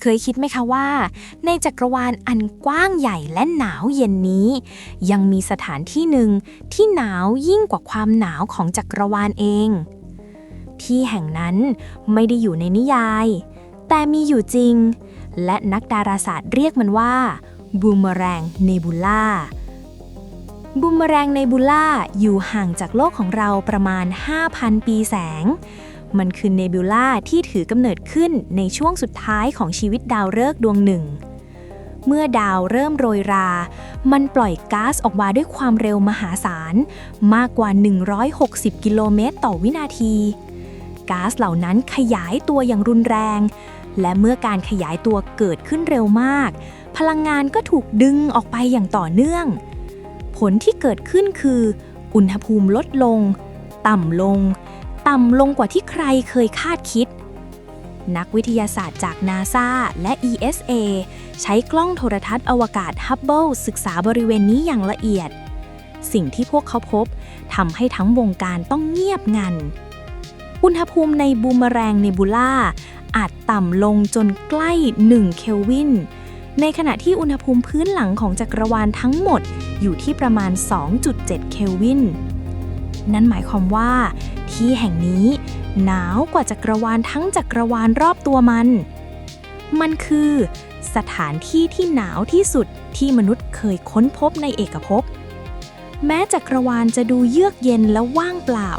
เคยคิดไหมคะว่า ในจักรวาลอันกว้างใหญ่และหนาวเย็นนี้ ยังมีสถานที่หนึ่งที่หนาวยิ่งกว่าความหนาวของจักรวาลเอง ที่แห่งนั้นไม่ได้อยู่ในนิยาย แต่มีอยู่จริง และนักดาราศาสตร์เรียกมันว่าบูมแรงเนบูล่าบูมแรงเนบูล่าอยู่ห่างจากโลกของเราประมาณ 5,000 ปีแสง มันคือเนบูล่าที่ถือกำเนิดขึ้นในช่วงสุดท้ายของชีวิตดาวฤกษ์ดวงหนึ่ง เมื่อดาวเริ่มโรยรา มันปล่อยก๊าซออกมาด้วยความเร็วมหาศาล มากกว่า 160 กิโลเมตรต่อวินาทีก๊าซเหล่านั้นขยายตัวอย่างรุนแรง และเมื่อการขยายตัวเกิดขึ้นเร็วมาก พลังงานก็ถูกดึงออกไปอย่างต่อเนื่อง ผลที่เกิดขึ้นคือ อุณหภูมิลดลง ต่ำลง ต่ำลงกว่าที่ใครเคยคาดคิด นักวิทยาศาสตร์จากนาซาและ ESA ใช้กล้องโทรทัศน์อวกาศฮับเบิลศึกษาบริเวณนี้อย่างละเอียด สิ่งที่พวกเขาพบทำให้ทั้งวงการต้องเงียบงัน อุณหภูมิในบูมแรงเนบูล่าอาจต่ำลงจนใกล้ 1 เคลวิน ในขณะที่อุณหภูมิพื้นหลังของจักรวาลทั้งหมดอยู่ที่ประมาณ 2.7 เคลวิน นั่นหมายความว่า ที่แห่งนี้ หนาวกว่าจักรวาลทั้งจักรวาลรอบตัวมัน มันคือ สถานที่ที่หนาวที่สุดที่มนุษย์เคยค้นพบในเอกภพ แม้จักรวาลจะดูเยือกเย็นและว่างเปล่า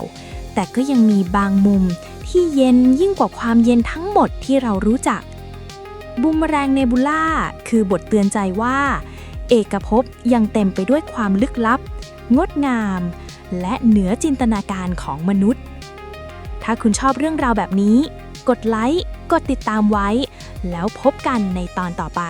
แต่ก็ยังมีบางมุมที่เย็นยิ่งกว่าความเย็นทั้งหมดที่เรารู้จักบูมแรงเนบูล่าคือบทเตือนใจว่า เอกภพยังเต็มไปด้วยความลึกลับ งดงาม และเหนือจินตนาการของมนุษย์ ถ้าคุณชอบเรื่องราวแบบนี้ กดไลค์ กดติดตามไว้ แล้วพบกันในตอนต่อไป